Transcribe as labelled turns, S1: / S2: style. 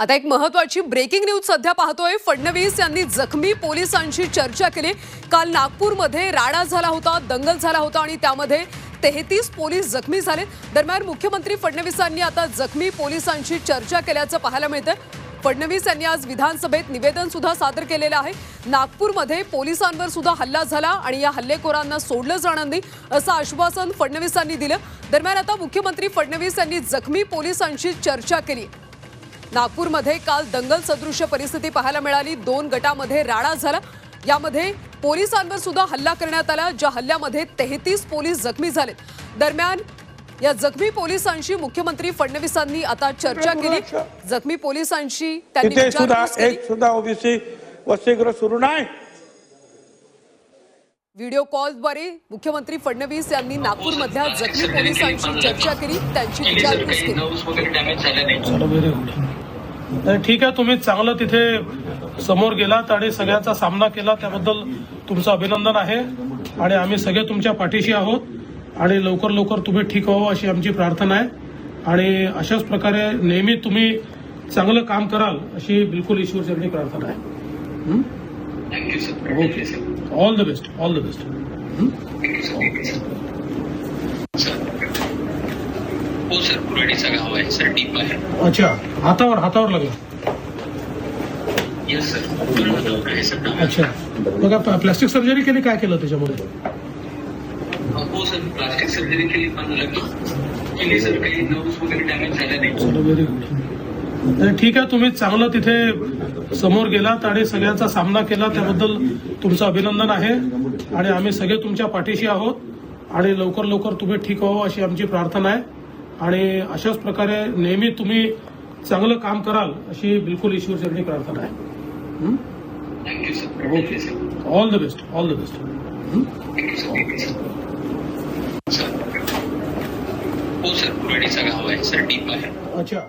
S1: आता एक महत्वाची ब्रेकिंग न्यूज सध्या पाहतोय. फडणवीस यांनी जखमी पोलिसांशी चर्चा केली. काल नागपूरमध्ये राडा झाला होता दंगल झाला होता आणि त्यामध्ये तेहतीस पोलीस जखमी झाले दरम्यान मुख्यमंत्री फडणवीसांनी आता जखमी पोलिसांशी चर्चा केल्याचं पाहायला मिळतं फडणवीस यांनी आज विधानसभेत निवेदन सुद्धा सादर केलेलं आहे. नागपूरमध्ये पोलिसांवर सुद्धा हल्ला झाला आणि या हल्लेखोरांना सोडलं जाणार नाही असं आश्वासन फडणवीसांनी दिलं. दरम्यान आता मुख्यमंत्री फडणवीस यांनी जखमी पोलिसांशी चर्चा केली. नागपूरमध्ये काल दंगल सदृश्य परिस्थिती पाहायला मिळाली. दोन गटामध्ये राडा झाला. यामध्ये पोलिसांवर सुद्धा हल्ला करण्यात आला ज्या हल्ल्यामध्ये तेहतीस पोलीस जखमी झाले. दरम्यान या जखमी पोलिसांशी मुख्यमंत्री फडणवीसांनी आता चर्चा केली. जखमी पोलिसांशी त्यांनी
S2: सुद्धा ओबीसी वसतिगृह सुरू नाही.
S1: व्हिडिओ कॉलद्वारे मुख्यमंत्री फडणवीस यांनी नागपूरमधल्या जखमी पोलिसांशी चर्चा केली. त्यांची विचारपूस केली.
S3: ठीक आहे तुम्ही चांगलं तिथे समोर गेलात आणि सगळ्याचा सामना केला त्याबद्दल तुमचं अभिनंदन आहे. आणि आम्ही सगळे तुमच्या पाठीशी आहोत आणि लवकर लवकर तुम्ही ठीक व्हावं अशी आमची प्रार्थना आहे. आणि अशाच प्रकारे नेहमी तुम्ही चांगलं काम कराल अशी बिलकुल ईश्वरचरणी प्रार्थना आहे.
S4: Sir
S3: all the best all the best
S4: thank you sir thank you sir sir हो सर कुराडीचा गाव आहे सर डीप आहे.
S3: अच्छा हातावर हातावर लागला.
S4: येस सर पूर्ण हातावर आहे सर. डाव्या.
S3: अच्छा बघा प्लास्टिक सर्जरी केली काय केलं त्याच्यामध्ये
S4: हो सर प्लास्टिक सर्जरी केली पण केली सर काही नर्व्स वगैरे डॅमेज झाले नाही.
S3: चला व्हेरी गुड ठीक आहे तुम्ही चांगलं तिथे समोर गेलात आणि सगळ्याचा सामना केला त्याबद्दल तुमचं अभिनंदन आहे. आणि आम्ही सगळे तुमच्या पाठीशी आहोत. आणि लवकर लवकर तुम्ही ठीक व्हावं अशी आमची प्रार्थना आहे. आणि अशाच प्रकारे नेहमी तुम्ही चांगलं काम कराल अशी बिलकुल ईश्वरचरणी प्रार्थना आहे.
S4: Thank you sir thank you sir
S3: all the best all the best
S4: हो? सर कुराडीचा गाव आहे सर डीप आहे.
S3: अच्छा.